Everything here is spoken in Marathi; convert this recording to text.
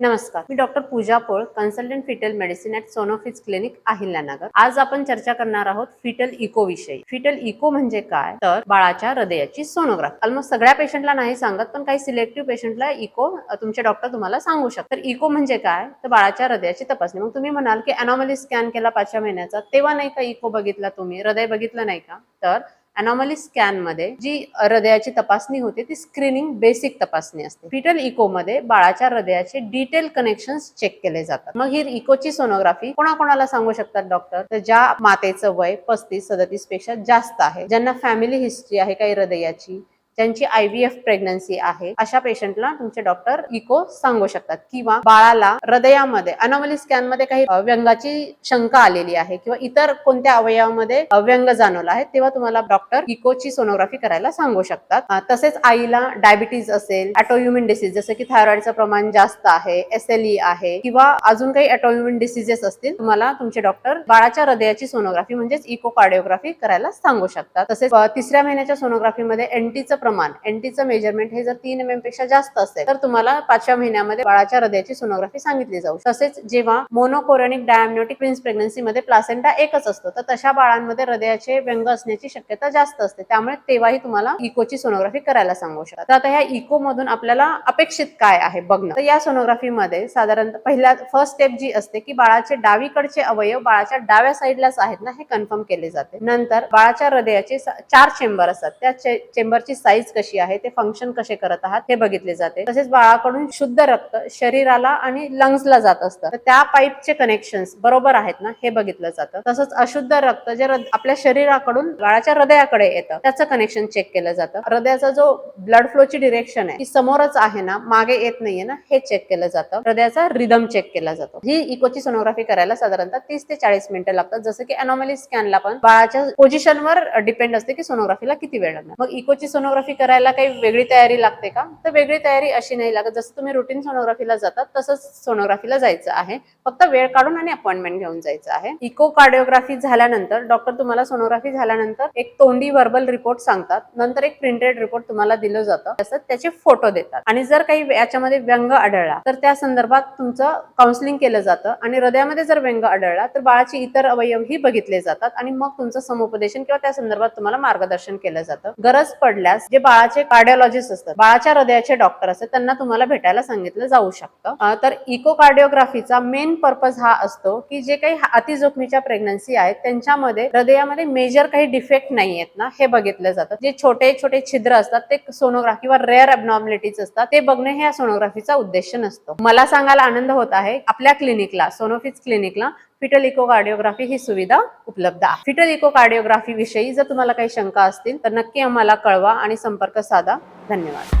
नमस्कार. मी doctor Pooja Pol consultant fetal medicine at Sonofiz clinic Ahilyanagar. आज आपण चर्चा करणार आहोत फिटल इको विषयी. फिटल इको म्हणजे काय? तर बाळाच्या हृदयाची सोनोग्राफी. ऑलमोस्ट सगळ्या पेशंटला नाही सांगत पण काही सिलेक्टिव्ह पेशंटला इको तुमचे डॉक्टर तुम्हाला सांगू शकतात. तर इको म्हणजे काय? तर बाळाच्या हृदयाची तपासणी. मग तुम्ही म्हणाल की अनॉमली स्कॅन केला पाचव्या महिन्याचा तेव्हा नाही का इको बघितला तुम्ही? हृदय बघितलं नाही का? तर अनॉमली स्कॅनमध्ये जी हृदयाची तपासणी होते ती स्क्रीनिंग बेसिक तपासणी असते. फिटल इको मध्ये बाळाच्या हृदयाचे डिटेल कनेक्शन चेक केले जातात. मग ही इकोची सोनोग्राफी कोणाकोणाला सांगू शकतात डॉक्टर तर ज्या मातेचं वय पस्तीस सदतीसपेक्षा जास्त आहे ज्यांना फॅमिली हिस्ट्री आहे काही हृदयाची ज्यांची आय व्ही एफ प्रेग्नन्सी आहे अशा पेशंटला तुमचे डॉक्टर इको सांगू शकतात. किंवा बाळाला हृदयामध्ये अनॉमली स्कॅनमध्ये काही व्यंगाची शंका आलेली आहे किंवा इतर कोणत्या अवयवामध्ये व्यंग जाणवला आहे तेव्हा तुम्हाला डॉक्टर इकोची सोनोग्राफी करायला सांगू शकतात. तसेच आईला डायबिटीज असेल अटोयुमिन डिसीज जसं की थायरॉइडचं प्रमाण जास्त आहे एस एल ई आहे किंवा अजून काही अटोयुमिन डिसीजेस असतील तुम्हाला तुमचे डॉक्टर बाळाच्या हृदयाची सोनोग्राफी म्हणजेच इको कार्डिओग्राफी करायला सांगू शकतात. तसेच तिसऱ्या महिन्याच्या सोनोग्राफीमध्ये एनटीचं प्रमाण एनटीचं मेजरमेंट हे जर तीन एम एमपेक्षा जास्त असेल तर तुम्हाला पाचव्या महिन्यामध्ये बाळाच्या हृदयाची सोनोग्राफी सांगितली जाऊ. तसेच जेव्हा मोनोकोरोनिक डायमनोटिक प्रिन्स प्रेग्नन्सी मध्ये प्लासेंटा एकच असतो तर तशा बाळांमध्ये हृदयाचे व्यंग असण्याची शक्यता जास्त असते. त्यामुळे तेव्हाही तुम्हाला इकोची सोनोग्राफी करायला सांगू शकतात तर आता ह्या इको मधून आपल्याला अपेक्षित काय आहे बघणं? तर या सोनोग्राफीमध्ये साधारणतः पहिल्या फर्स्ट स्टेप जी असते की बाळाचे डावीकडचे अवयव बाळाच्या डाव्या साईडलाच आहेत ना हे कन्फर्म केले जाते. नंतर बाळाच्या हृदयाचे चार चेंबर असतात. त्या चे- चेंबरची साईज कशी आहे ते फंक्शन कसे करत आहात हे बघितले जाते. तसेच बाळाकडून शुद्ध रक्त शरीराला आणि लंग्सला जात असतं. तर त्या पाईपचे कनेक्शन बरोबर आहेत ना हे बघितलं जातं. तसंच अशुद्ध रक्त जे आपल्या शरीराकडून बाळाच्या हृदयाकडे येतं त्याचं कनेक्शन चेक केलं जातं. हृदयाचा जो ब्लड फ्लोची डिरेक्शन आहे ती समोरच आहे ना मागे येत नाहीये ना हे चेक केलं जातं. हृदयाचा रिदम चेक केला जातो. ही इकोची सोनोग्राफी करायला साधारणतः तीस ते चाळीस मिनिटं लागतात. जसं की अनॉमली स्कॅनला पण बाळाच्या पोझिशनवर डिपेंड असते की सोनोग्राफीला किती वेळ लागणार. मग इकोची सोनोग्राफी करायला काही वेगळी तयारी लागते का? तर वेगळी तयारी अशी नाही लागत. जसं तुम्ही रुटीन सोनोग्राफीला जातात तसंच सोनोग्राफीला जायचं आहे. फक्त वेळ काढून आणि अपॉइंटमेंट घेऊन जायचं आहे. इको कार्डिओग्राफी झाल्यानंतर डॉक्टर तुम्हाला सोनोग्राफी झाल्यानंतर एक तोंडी वर्बल रिपोर्ट सांगतात. नंतर एक प्रिंटेड रिपोर्ट तुम्हाला दिलं जातं. तसं त्याचे फोटो देतात. आणि जर काही याच्यामध्ये व्यंग आढळला तर त्या संदर्भात तुमचं काउन्सिलिंग केलं जातं. आणि हृदयामध्ये जर व्यंग आढळला तर बाळाचे इतर अवयवही बघितले जातात. आणि मग तुमचं समुपदेशन किंवा त्या संदर्भात तुम्हाला मार्गदर्शन केलं जातं. गरज पडल्यास जे बाळाचे कार्डिओलॉजिस्ट असतात बाळाच्या हृदयाचे डॉक्टर असतात त्यांना तुम्हाला भेटायला सांगितलं जाऊ शकतं. तर इको कार्डिओग्राफीचा मेन पर्पज हा असतो की जे काही अतिजोखमीच्या प्रेग्नन्सी आहेत त्यांच्यामध्ये हृदयामध्ये मेजर काही डिफेक्ट नाही आहेत ना हे बघितलं जातं. जे छोटे छोटे छिद्र असतात ते सोनोग्राफी किंवा रेअर अबनॉर्मलिटीज असतात ते बघणे हे या सोनोग्राफीचा उद्देश नसतो. मला सांगायला आनंद होत आहे आपल्या क्लिनिकला सोनोफिज क्लिनिकला फिटल इको कार्डिओग्राफी ही सुविधा उपलब्ध आहे. फिटल इकोकार्डिओग्राफी विषयी जर तुम्हाला काही शंका असतील तर नक्की आम्हाला कळवा आणि संपर्क साधा. धन्यवाद.